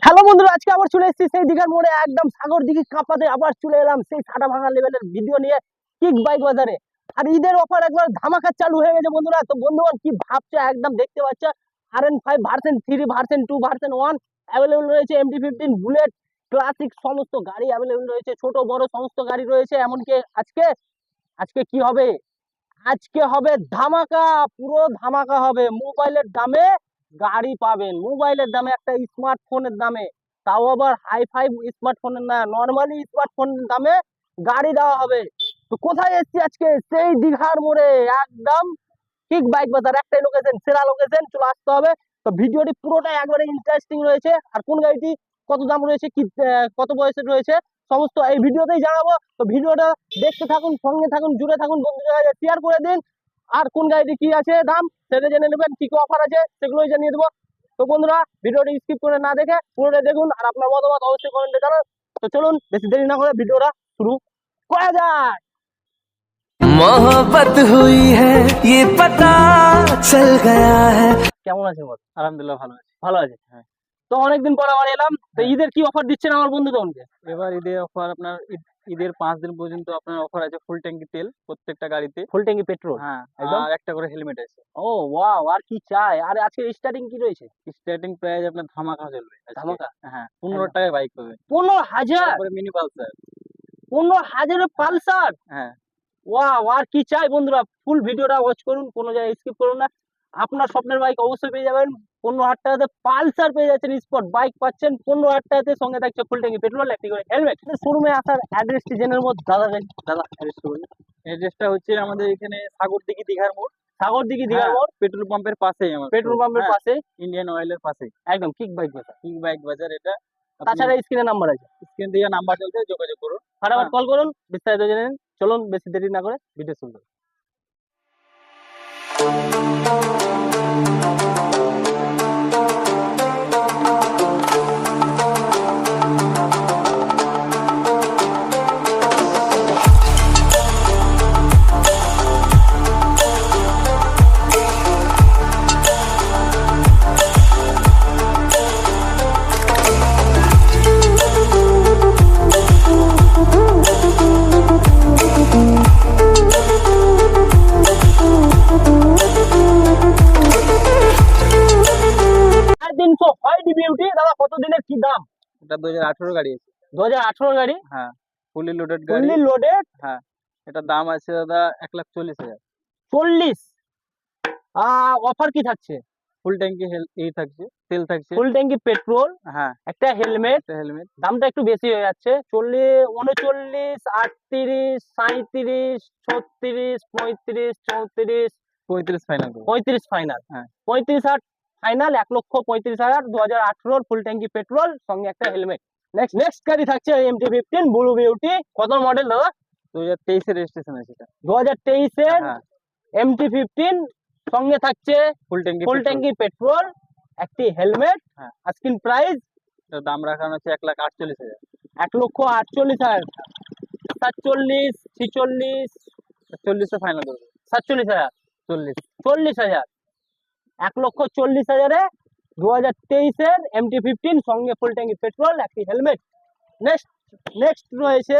Hello বন্ধুরা, আজকে আবার চলে এসেছি সেই দিঘার মোড়ে, একদম সাগর দিঘি কাঁপাতে আবার চলে এলাম সেই সাটা ভাঙা লেভেলের ভিডিও নিয়ে কিক বাইক বাজারে। আর ঈদের অফার একবার ধামাকা চালু হয়ে গেছে বন্ধুরা, তো বন্ধুগণ কি ভাবছে একদম দেখতে পাচ্ছে? R N five version three version two version one available রয়েছে এমটি ফিফটিন বুলেট ক্লাসিক সমস্ত গাড়ি অ্যাভেলেবল রয়েছে, ছোট, বড় সমস্ত গাড়ি রয়েছে, এমনকি আজকে আজকে কি হবে? আজকে হবে ধামাকা, পুরো ধামাকা হবে মোবাইলের দামে গাড়ি পাবেন। মোবাইলের দামে একটা স্মার্টফোনের দামে। তাও আবার হাই ফাই স্মার্টফোনের না নর্মালি স্মার্টফোনের দামে গাড়ি দেওয়া হবে। তো কোথায় এসেছি আজকে? সেই দীঘার মোড়ে। একদম ঠিক বাইক বাজার। একটাই লোকেশন সেরা লোকেশন চলে আসতে হবে। তো ভিডিওটি পুরোটাই একবারে ইন্টারেস্টিং রয়েছে। আর কোন গাড়িটি কত দাম রয়েছে, কি কত বয়সের রয়েছে, সমস্ত এই ভিডিওতেই জানাব। তো ভিডিওটা দেখতে থাকুন, সঙ্গে থাকুন, জুড়ে থাকুন বন্ধুদের শেয়ার করে দিন। আর কোন গাড়িটি কি আছে দাম সেটা জেনে নেবেন কি কি অফার আছে সেগুলোই জানিয়ে দেবো তো বন্ধুরা ভিডিওটি স্কিপ করে না দেখে পুরোটাই দেখুন আর আপনার মতামত অবশ্যই কমেন্টে জানান তো চলুন বেশি দেরি না করে ভিডিওটা শুরু করা যায় मोहब्बत हुई है ये पता चल गया है কেমন আছেন বল আলহামদুলিল্লাহ ভালো আছে ভালো আছে হ্যাঁ তো অনেকদিন পর আবার এলাম তো হ্যাঁ। ঈদের কি অফার দিচ্ছেন আমার বন্ধুদেরকে এবার ঈদের অফার আপনার ঈদ- ঈদের পাঁচ দিন পর্যন্ত আপনার অফার আছে ফুল ট্যাঙ্কি তেল প্রত্যেকটা গাড়িতে। ফুল ট্যাঙ্কি পেট্রোল হ্যাঁ আর একটা করে হেলমেট আছে। ও ওয়াও আর কি চাই? আর আজকে স্টার্টিং কি রয়েছে? স্টার্টিং প্রাইস আপনার ধামাকা চলবে ধামাকা? হ্যাঁ পনেরো টাকায় বাইক পাবে পনেরো হাজার? মিনি পালসার পনেরো হাজারের পালসার হ্যাঁ। ওয়াও আর কি চাই বন্ধুরা? ফুল ভিডিওটা ওয়াচ করুন কোনো জায়গায় স্কিপ করুন না। আপনার স্বপ্নের বাইক অবশ্যই পেয়ে যাবেন। পনেরো হাজার টাকাতে পালসার পেয়ে যাচ্ছেন স্পট বাইক পাচ্ছেন পনেরো হাজার টাকাতে সঙ্গে থাকছে ফুল ট্যাঙ্কি পেট্রোল একটি করে হেলমেট শোরুমে আসার অ্যাড্রেসটি জেনে নেব। দাদা দাদা অ্যাড্রেস করুন এড্রেসটা হচ্ছে আমাদের এখানে সাগরদিঘি দীঘার মোড়। সাগর দিঘি দিঘার মোড়। পেট্রোল পাম্পের পাশেই আমার পেট্রোল পাম্পের পাশে ইন্ডিয়ান অয়েলের পাশে একদম কিক বাইক বাজার। কিক বাইক বাজার এটা। তাছাড়া স্ক্রিনে নাম্বার আছে। স্ক্রিন দিয়ে নাম্বার চলছে যোগাযোগ করুন। ফটাফট হ্যাঁ। কল করুন বিস্তারিত জেনে চলুন বেশি দেরি না করে ভিডিও শুরু করুন দু হাজার আঠেরো গাড়ি আছে। দু হাজার আঠারো গাড়ি? হ্যাঁ ফুলি লোডেড গাড়ি। ফুললি লোডেড এটার দাম আছে দাদা এক লাখ চল্লিশ হাজার। চল্লিশ? অফার কি থাকছে? ফুল ট্যাঙ্কি এই থাকছে তেল থাকছে। ফুল ট্যাঙ্কি পেট্রোল হ্যাঁ একটা হেলমেট হেলমেট দামটা একটু বেশি হয়ে যাচ্ছে। চল্লিশ উনচল্লিশ আটত্রিশ সাঁত্রিশ ছত্রিশ পঁয়ত্রিশ চৌত্রিশ পঁয়ত্রিশ ফাইনাল পঁয়ত্রিশ ফাইনাল হ্যাঁ। পঁয়ত্রিশ হাজার ফাইনাল এক লক্ষ পঁয়ত্রিশ হাজার দু হাজার আঠেরোর ফুল ট্যাঙ্কি পেট্রোল সঙ্গে একটা হেলমেট নেক্সট নেক্সট গাড়ি থাকছে এমটি ফিফটিন ব্লু বিউটি কত মডেল দাদা? দু হাজার তেইশের রেজিস্ট্রেশন আছে দু হাজার তেইশের হ্যাঁ। এমটি ফিফটিন সঙ্গে থাকছে ফুল ট্যাঙ্কি ফুল ট্যাঙ্কি পেট্রোল একটি হেলমেট। আজকিন প্রাইস দাম রাখানো হচ্ছে এক লাখ আটচল্লিশ হাজার। এক লক্ষ আটচল্লিশ হাজার। সাতচল্লিশ ছিচল্লিশ চল্লিশে ফাইনাল করব সাতচল্লিশ হাজার। চল্লিশ। চল্লিশ হাজার। এক লক্ষ চল্লিশ হাজারে দু হাজার তেইশের এমটি ফিফটিন সঙ্গে ফুল ট্যাঙ্কি পেট্রোল একটি হেলমেট নেক্সট নেক্সট রয়েছে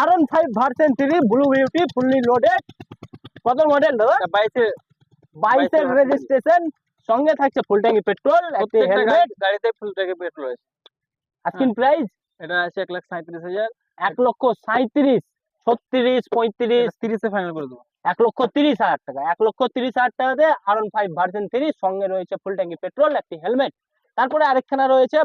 R one five version three blue beauty fully loaded কত মডেল দাদা? বাইশে বাইশের। রেজিস্ট্রেশন সঙ্গে থাকছে ফুল ট্যাঙ্কি পেট্রোল একটি হেলমেট গাড়িতে ফুল ট্যাঙ্কি পেট্রোল আছে আজকিন প্রাইস এটা আছে এক লাখ সাঁত্রিশ হাজার। এক লক্ষ সাঁত্রিশ ছত্রিশ পঁয়ত্রিশ। তিরিশে ফাইনাল করে দেবো। এক লক্ষ তিরিশ হাজার টাকা। এক লক্ষ তিরিশ হাজার টাকাতে R one five version three সঙ্গে রয়েছে ফুল ট্যাঙ্কি পেট্রোল একটি হেলমেট তারপরে আরেকখানা রয়েছে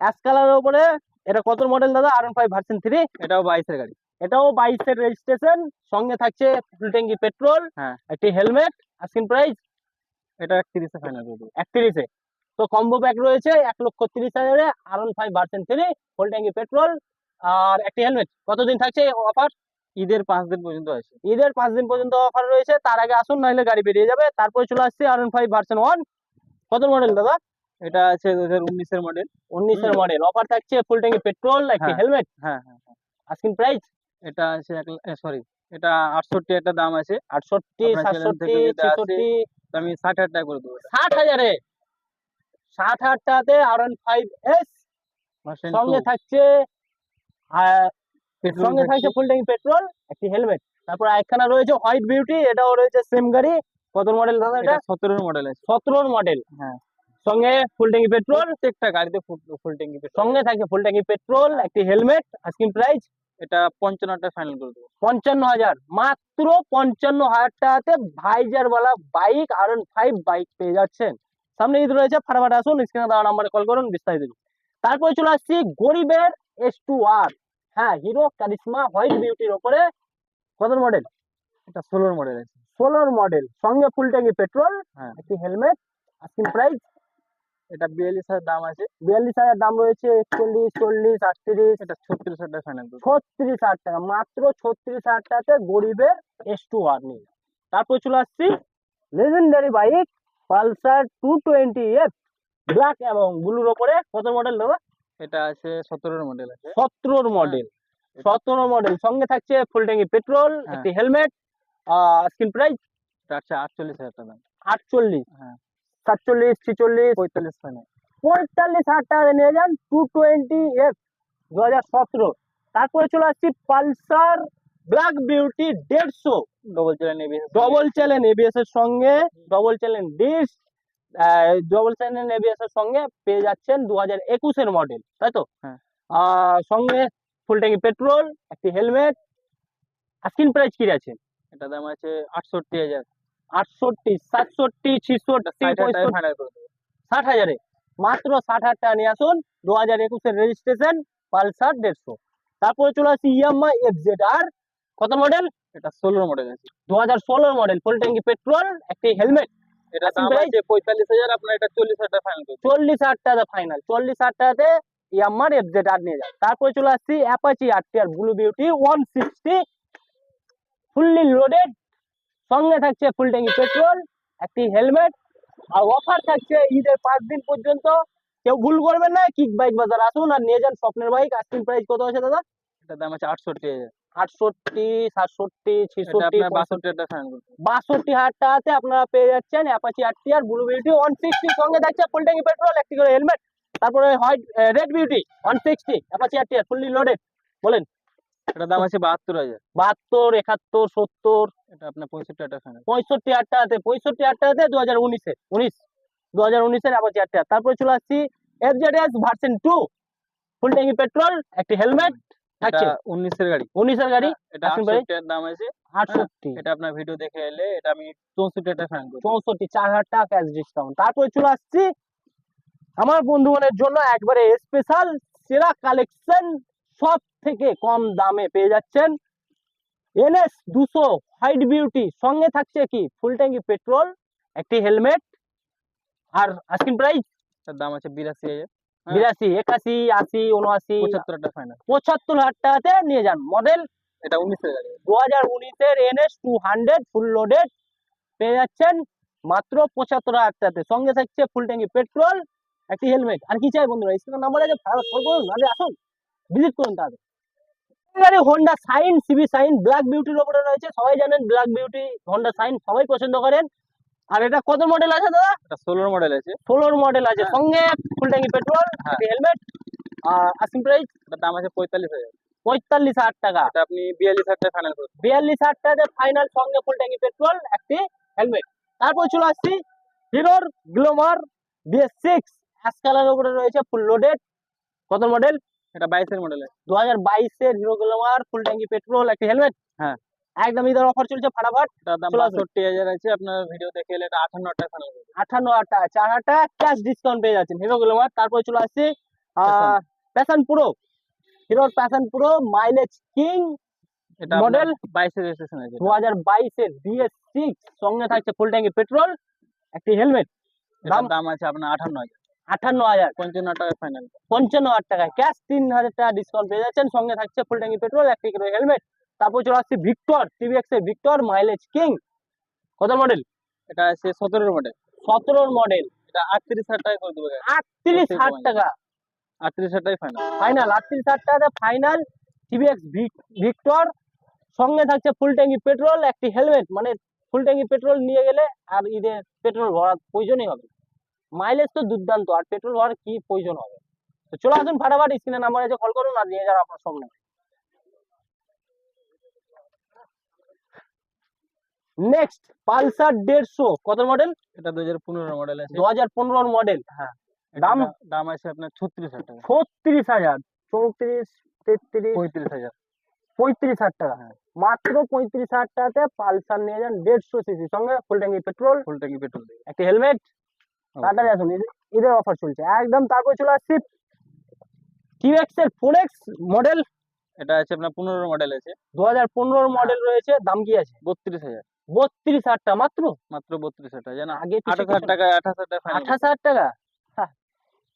অ্যাশ কালারের উপরে। এটা কত মডেল দাদা? R one five version three এটাও বাইশের গাড়ি। এটাও বাইশের রেজিস্ট্রেশন সঙ্গে থাকছে ফুল ট্যাঙ্কি পেট্রোল হ্যাঁ। একটি হেলমেট আস্কিন প্রাইস এটা একত্রিশে ফাইনাল একত্রিশে। তো কম্বো প্যাক রয়েছে এক লক্ষ তিরিশ হাজারে R one five version three full ট্যাঙ্কি পেট্রোল আর একটি হেলমেট কতদিন থাকছে অফার ঈদের পাঁচ দিন পর্যন্ত আছে। ঈদের পাঁচ দিন পর্যন্ত অফার রয়েছে তার আগে আসুন নাহলে গাড়ি বেরিয়ে যাবে। তারপরে চলে আসছে আর ফাইভ ভার্সন ওয়ান কত মডেল দাদা? এটা আছে দু হাজার উনিশের মডেল উনিশের মডেল অফার থাকছে ফুল ট্যাঙ্কি পেট্রোল একটি হ্যাঁ। হেলমেট হ্যাঁ হ্যাঁ হ্যাঁ। আস্কিন প্রাইস এটা আছে এক সরি এটা আটষট্টি একটা দাম আছে। আটষট্টি সাতষট্টি ছেষট্টি। আমি ষাট হাজার টাকা করে দেবো। ষাট হাজারে? ষাট হাজার টাকাতে আর ফাইভ এস সঙ্গে থাকছে সঙ্গে থাকছে ফুল ট্যাঙ্কি পেট্রোল একটি হেলমেট তারপর একখানা রয়েছে হোয়াইট বিউটি এটাও রয়েছে সেম গাড়ি। কত মডেল দাদা এটা? সতেরোর মডেল আছে। সতেরোর মডেল হ্যাঁ। সঙ্গে ফুল ট্যাঙ্কি পেট্রোল প্রত্যেকটা গাড়িতে ফুল ট্যাঙ্কি পেট্রোল সঙ্গে থাকছে ফুল ট্যাঙ্কি পেট্রোল একটি হেলমেট আস্কিং প্রাইস এটা পঞ্চান্ন টাকা ফাইনাল করে দেবো। পঞ্চান্ন হাজার মাত্র পঞ্চান্ন হাজার টাকাতে ভাইজার ওয়ালা বাইক আর ফাইভ বাইক পেয়ে যাচ্ছেন। সামনে ঈদ রয়েছে ফাটাফাট আসুন স্ক্রিনে দেওয়া নাম্বারে কল করুন বিস্তারিত তারপরে চলে আসছি গরিবের এস টু আর হ্যাঁ হিরো কারিশমা হোয়াইট বিউটির ওপরে কত মডেল এটা ষোলোর মডেল আছে। ষোলোর মডেল সঙ্গে ফুল ট্যাঙ্কি পেট্রোল। একটি হেলমেট আস্কিং প্রাইস এটা বিয়াল্লিশ হাজার দাম আছে। বিয়াল্লিশ হাজার দাম রয়েছে একচল্লিশ চল্লিশ আটত্রিশ। এটা ছত্রিশ হাজার টাকা ফাইনাল ছত্রিশ হাজার টাকা মাত্র ছত্রিশ হাজার টাকাতে গরিবের এস টু আর নিয়ে তারপর চলে আসছি legendary bike Pulsar two twenty F black এবং ব্লুর ওপরে কত মডেল দাদা? এটা আছে সতেরোর মডেল আছে। সতেরোর মডেল সতেরো মডেল সঙ্গে থাকছে ফুল ট্যাঙ্কি পেট্রোল। একটি হেলমেট স্ক্রিন প্রাইস এটা আছে আটচল্লিশ হাজার টাকা। আটচল্লিশ? হ্যাঁ। সাতচল্লিশ ছিচল্লিশ? পঁয়তাল্লিশ ফাইনাল পঁয়তাল্লিশ হাজার টাকা নিয়ে যান টু টোয়েন্টি এফ দু হাজার সতেরো। তারপরে চলে আসছি পালসার ব্ল্যাক বিউটি দেড়শো। ডবল চ্যানেল নেবে ডবল চ্যানেল এবিএস এর সঙ্গে double channel disc double channel ABS এর সঙ্গে পেয়ে যাচ্ছেন দু হাজার একুশের মডেল তাই তো? হ্যাঁ। সঙ্গে ফুল ট্যাঙ্কি পেট্রোল একটি হেলমেট স্ক্রিন প্রাইস কি আছে? এটা দাম আছে আটষট্টি হাজার। আটষট্টি সাতষট্টি ছিষট্টি ষাট হাজার। মাত্র ষাট হাজার টাকা নিয়ে আসুন দু হাজার একুশের রেজিস্ট্রেশন পালসার দেড়শো। তারপরে চলে আসি ইয়াম্মা এফ জেড আর কত মডেল এটা ষোলোর মডেল আছে। দু হাজার ষোলোর মডেল ফুল ট্যাঙ্কি পেট্রোল একটি হেলমেট এটা দাম আছে পঁয়তাল্লিশ হাজার আপনার এটা চল্লিশ হাজার টাকা ফাইনাল করে দেবো। চল্লিশ হাজার টাকা ফাইনাল চল্লিশ হাজার টাকাতে ইয়াম্মার এফ আর নিয়ে যায় তারপরে চলে আসছি Apache R R blue beauty one sixty fully loaded সঙ্গে থাকছে ফুল ট্যাঙ্কি পেট্রোল একটি হেলমেট আর অফার থাকছে ঈদের পাঁচ দিন পর্যন্ত। কেউ ভুল করবেন না কিক বাইক বাজার আসুন আর নিয়ে যান স্বপ্নের বাইক আস্কিং প্রাইস কত আছে দাদা? এটার দাম আছে আটষট্টি হাজার। আটষট্টি সাতষট্টি এটা ছেষট্টি বাষট্টি হাজার টাকাতে আপনারা পেয়ে যাচ্ছেন Apache RT R blue beauty one sixty সঙ্গে থাকছে ফুল ট্যাঙ্কি পেট্রোল একটি করে হেলমেট তারপরে white red beauty one sixty Apache RT R fully loaded বলেন। এটার দাম আছে বাহাত্তর হাজার। বাহাত্তর একাত্তর সত্তর। এটা আপনার পঁয়ষট্টি হাজার টাকা পঁয়ষট্টি হাজার টাকাতে পঁয়ষট্টি হাজার টাকাতে দু হাজার উনিশে উনিশ। দু হাজার উনিশের অ্যাপাচি আর। তারপরে চলে আসছি F Z S version two full ট্যাঙ্কি পেট্রোল একটি হেলমেট উনিশের গাড়ি। এটা ভাই। দাম আছে আটষট্টি। এটা আপনার ভিডিও দেখে এলে এটা আমি হাজার টাকা করে ক্যাশ ডিসকাউন্ট তারপরে চলে আসছি আমার বন্ধুগণের জন্য একবারে স্পেশাল সেরা কালেকশন সব থেকে কম দামে পেয়ে যাচ্ছেন এনএস দুশো হোয়াইট বিউটি। সঙ্গে থাকছে কি? ফুল ট্যাঙ্কি পেট্রোল একটি হেলমেট আর আস্কিন প্রাইস দাম আছে বিরাশি হাজার। হ্যাঁ। বিরাশি একাশি আশি উনআশি পঁচাত্তর হাজার ফাইনাল পঁচাত্তর হাজার টাকাতে নিয়ে যান মডেল এটা উনিশের গাড়ি দু হাজার উনিশের NS two hundred full loaded পেয়ে যাচ্ছেন মাত্র পঁচাত্তর হাজার টাকাতে সঙ্গে থাকছে ফুল ট্যাঙ্কি পেট্রোল একটি হেলমেট। আর কি চাই বন্ধুরা? স্ক্রিনের নাম্বার আছে ফলো করুন নাহলে আসুন ভিজিট করুন তাদের এবারে Honda shine CB shine black বিউটির ওপরে রয়েছে। সবাই জানেন ব্ল্যাক বিউটি হোন্ডা সাইন সবাই পছন্দ করেন। আর এটা কত মডেল আছে দাদা? এটা ষোলোর মডেল আছে। ষোলোর মডেল আছে। হ্যাঁ। সঙ্গে ফুল ট্যাঙ্কি পেট্রোল। একটি হেলমেট আর আসিং প্রাইস দাম আছে পঁয়তাল্লিশ হাজার। পঁয়তাল্লিশ হাজার টাকা। এটা আপনি বিয়াল্লিশ হাজার টাকা ফাইনাল করুন। বিয়াল্লিশ হাজার টাকাতে ফাইনাল সঙ্গে ফুল ট্যাঙ্কি পেট্রোল একটি হেলমেট তারপর চলে আসছি হিরোর গ্লোমার বিএস সিক্স অ্যাশ কালারের উপরে রয়েছে ফুল লোডেড কত মডেল এটা বাইশের মডেল দু হাজার বাইশের হিরো গ্লোমার ফুল ট্যাঙ্কি পেট্রোল একটি হেলমেট হ্যাঁ। একদম ঈদের অফার চলছে ফাটাফাট। বাষট্টি হাজার আছে আপনার ভিডিও দেখে এলে এটা আঠান্ন হাজার টাকা। আঠান্ন হাজার টাকা চার হাজার টাকা ক্যাশ ডিসকাউন্ট পেয়ে যাচ্ছেন। হিরো গ্লোমার তারপর চলে আসছি। প্যাশন প্রো হিরোর Passion Pro mileage king? Model বাইশের রেজিস্ট্রেশন আছে দু হাজার বাইশের বিএস সিক্স সঙ্গে থাকছে ফুল ট্যাঙ্কি পেট্রোল একটি হেলমেট দাম- দাম আছে আপনার আঠান্ন হাজার। আটান্ন হাজার। পঞ্চান্ন টাকা ফাইনাল পঞ্চান্ন হাজার টাকা ক্যাশ তিন হাজার টাকা ডিসকাউন্ট পেয়ে যাচ্ছেন। সঙ্গে থাকছে ফুল ট্যাঙ্কি পেট্রোল একটি হেলমেট তারপর চলে আসছে ভিক্টর টিভিএক্স এর ভিক্টর মাইলেজ কিং কত মডেল এটা আছে সতেরোর মডেল সতেরোর মডেল এটা আটত্রিশ হাজার টাকা করে দেবো আটত্রিশ হাজার টাকা। আটত্রিশ হাজার ফাইনাল ফাইনাল আটত্রিশ হাজার টাকা ফাইনাল টিভিএক্স ভিক্টর। সঙ্গে থাকছে ফুল ট্যাঙ্কি পেট্রোল একটি হেলমেট মানে ফুল ট্যাঙ্কি পেট্রোল নিয়ে গেলে আর ঈদের পেট্রোল ভরার প্রয়োজনই হবে মাইলেজ তো দুর্দান্ত আর পেট্রোল ভরার কি প্রয়োজন হবে? তো চলে আসুন ফাটাফাট স্ক্রিনে নাম্বার আছে কল করুন আর নিয়ে যান আপনার সামনে নেক্সট পালসার দেড়শো। কত মডেল এটা দু হাজার পনেরো মডেল আছে। দু হাজার পনেরোর মডেল হ্যাঁ। দাম? দাম আছে আপনার ছত্রিশ হাজার টাকা। ছত্রিশ হাজার। চৌত্রিশ তেত্রিশ। পঁয়ত্রিশ হাজার। পঁয়ত্রিশ হাজার টাকা। মাত্র পঁয়ত্রিশ হাজার টাকাতে পালসার নিয়ে যান দেড়শো সিসি। সঙ্গে ফুল ট্যাঙ্কি পেট্রোল ফুল ট্যাঙ্কি পেট্রোল একটা হেলমেট তাড়াতাড়ি আসুন। এদের- অফার চলছে। একদম তারপর চলে আসছি টিএক্স এর ফোর এক্স মডেল এটা আছে আপনার পনেরো মডেল আছে। দু হাজার পনেরোর মডেল রয়েছে। দাম কি আছে? বত্রিশ হাজার। বত্রিশ হাজার টাকা মাত্র? মাত্র বত্রিশ হাজার টাকা আগে আঠাশ হাজার টাকা আঠাশ হাজার টাকা আঠাশ হাজার টাকা? হ্যাঁ।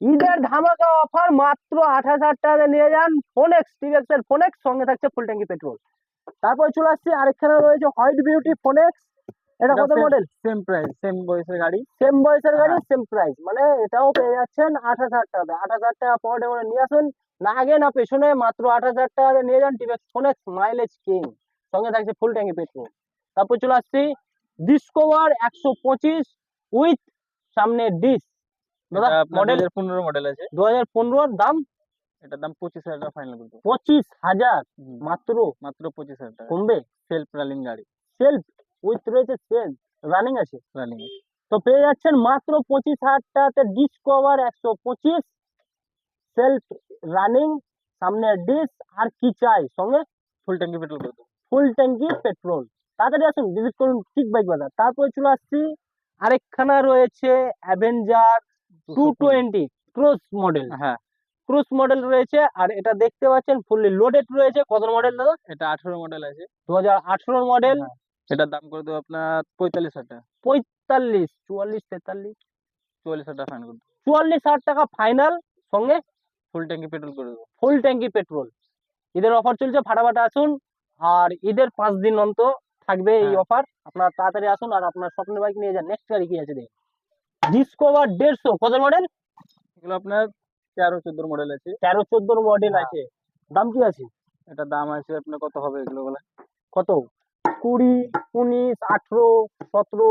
ঈদের ধামাকা অফার মাত্র আঠাশ হাজার টাকা নিয়ে যান ফোন এক্স টিভিএক্স এর ফোন এক্স সঙ্গে থাকছে ফুল ট্যাঙ্কি পেট্রোল। তারপর চলে আসছে আরেকখানে রয়েছে হোয়াইট বিউটি ফোন এক্স এটা কত মডেল সেম প্রাইস সেম বয়সের গাড়ি। সেম বয়সের গাড়ি হ্যাঁ। সেম প্রাইস মানে এটাও পেয়ে যাচ্ছেন আঠাশ হাজার টাকা আঠাশ হাজার টাকা পরে করে নিয়ে আসুন। না আগে না পেছনে মাত্র আঠাশ হাজার টাকা নিয়ে যান TVX phone X mileage king সঙ্গে থাকছে ফুল ট্যাঙ্কি পেট্রোল। তারপর চলে আসছি ডিসকভার একশো পঁচিশ উইথ সামনে ডিস দাদা মডেল পনেরো মডেল আছে। দু হাজার পনেরোর দাম? এটার দাম পঁচিশ হাজার টাকা ফাইনাল করব পঁচিশ হাজার? মাত্র? মাত্র পঁচিশ হাজার টাকা। কমবে সেলফ রানিং গাড়ি। সেলফ উইথ রয়েছে সেলফ রানিং আছে? রানিং তো পেয়ে যাচ্ছেন মাত্র পঁচিশ হাজার টাকাতে ডিসকভার একশো পঁচিশ। সেলফ রানিং সামনে ডিস আর কি চাই? সঙ্গে? ফুল ট্যাঙ্কি পেট্রোল ফুল ট্যাঙ্কি পেট্রোল তাড়াতাড়ি আসুন ভিজিট করুন ঠিক বাইক বাজার। তারপরে চলে আসছি আরেকখানা রয়েছে Avenger two twenty cruise model হ্যাঁ। ক্রুজ মডেল রয়েছে আর এটা দেখতে পাচ্ছেন ফুললি লোডেড রয়েছে। কত মডেল দাদা? এটা আঠারো মডেল আছে। দু হাজার আঠেরোর মডেল হ্যাঁ। এটার দাম করে দেবো আপনার পঁয়তাল্লিশ হাজার টাকা। পঁয়তাল্লিশ চুয়াল্লিশ তেতাল্লিশ। চুয়াল্লিশ হাজার টাকা ফাইনাল করে দেবো। চুয়াল্লিশ হাজার টাকা ফাইনাল সঙ্গে ফুল ট্যাঙ্কি পেট্রোল করে দেবো। ফুল ট্যাঙ্কি পেট্রোল ঈদের অফার চলছে ফাটাফাটা আসুন। আর ঈদের পাঁচ দিন অন্তর থাকবে এই হ্যাঁ। অফার আপনারা তাড়াতাড়ি আসুন আর আপনার স্বপ্নের বাইক নিয়ে যান। নেক্সট গাড়ি কি আছে দেখুন। ডিসকভার দেড়শো। কত মডেল এগুলো আপনার তেরো চোদ্দোর মডেল আছে। তেরো চোদ্দোর মডেল হ্যাঁ। আছে। দাম কি আছে? এটার দাম আছে আপনার কত হবে এগুলো বলে কত? কুড়ি উনিশ আঠেরো সতেরো?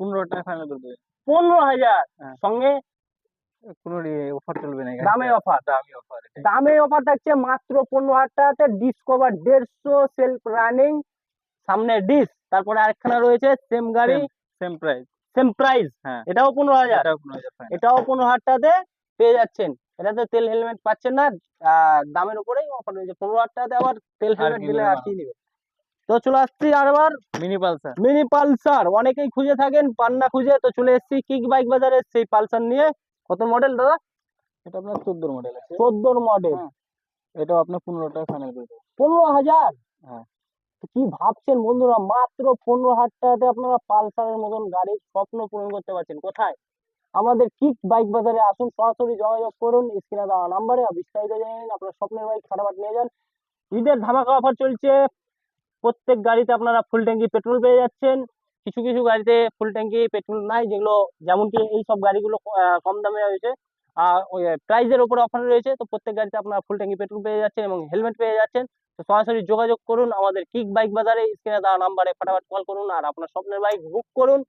পনেরো টাকা ফাইনাল করে দেবে। পনেরো হাজার। হ্যাঁ। সঙ্গে? কোনো অফার চলবে না দামে অফার দামি অফার দামে অফার থাকছে মাত্র পনেরো হাজার টাকাতে ডিসকভার দেড়শো সেলফ রানিং সামনে ডিস তারপরে আরেকখানা রয়েছে সেম গাড়ি সেম প্রাইস সেম প্রাইস হ্যাঁ। এটাও পনেরো হাজার। এটাও পনেরো হাজার হাজার টাকাতে পেয়ে যাচ্ছেন। এটাতে তেল হেলমেট পাচ্ছেন না দামের উপরেই অফার রয়েছে। পনেরো হাজার টাকাতে আবার তেল হেলমেট দিলে কি নেবে? তো চলে আসছি আরবার মিনি পালসার মিনি পালসার অনেকেই খুঁজে থাকেন পান না খুঁজে তো চলে এসেছি কিক বাইক বাজারে সেই পালসার নিয়ে। কত মডেল দাদা? এটা আপনার চোদ্দোর মডেল আছে। চোদ্দোর মডেল হ্যাঁ। এটাও আপনার পনেরো টাকা ফাইনাল করে দেবো। পনেরো হাজার? হ্যাঁ। কি ভাবছেন বন্ধুরা? মাত্র পনেরো হাজার টাকাতে আপনারা পালসারের মতন গাড়ির স্বপ্ন পূরণ করতে পারছেন। কোথায়? আমাদের কিক বাইক বাজারে আসুন, সরাসরি যোগাযোগ করুন, স্ক্রিনে দেওয়া নাম্বারে বিস্তারিত জেনে নিন, আপনার স্বপ্নের বাইক ফাটাফাট নিয়ে যান। ঈদের ধামাকা অফার চলছে। প্রত্যেক গাড়িতে আপনারা ফুল ট্যাঙ্কি পেট্রোল পেয়ে যাচ্ছেন। কিছু কিছু গাড়িতে ফুল ট্যাঙ্কি পেট্রোল নাই, যেগুলো যেমনকি এই সব গাড়িগুলো কম দামে রয়েছে আর প্রাইজের উপরে অফার রয়েছে। তো প্রত্যেক গাড়িতে আপনারা ফুল ট্যাঙ্কি পেট্রোল পেয়ে যাচ্ছেন এবং হেলমেট পেয়ে যাচ্ছেন। তো সরাসরি যোগাযোগ করুন আমাদের কিক বাইক বাজারে স্ক্রিনে দেওয়া নাম্বারে ফটাফট কল করুন আর আপনার স্বপ্নের বাইক বুক করুন।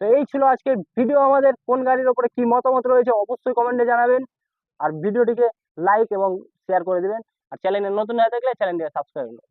তো এই ছিল আজকের ভিডিও আমাদের কোন গাড়ির ওপরে কি মতামত রয়েছে অবশ্যই কমেন্টে জানাবেন। আর ভিডিওটিকে লাইক এবং শেয়ার করে দিবেন। আর চ্যানেলে নতুন হয়ে থাকলে চ্যানেলটিকে সাবস্ক্রাইব করুন।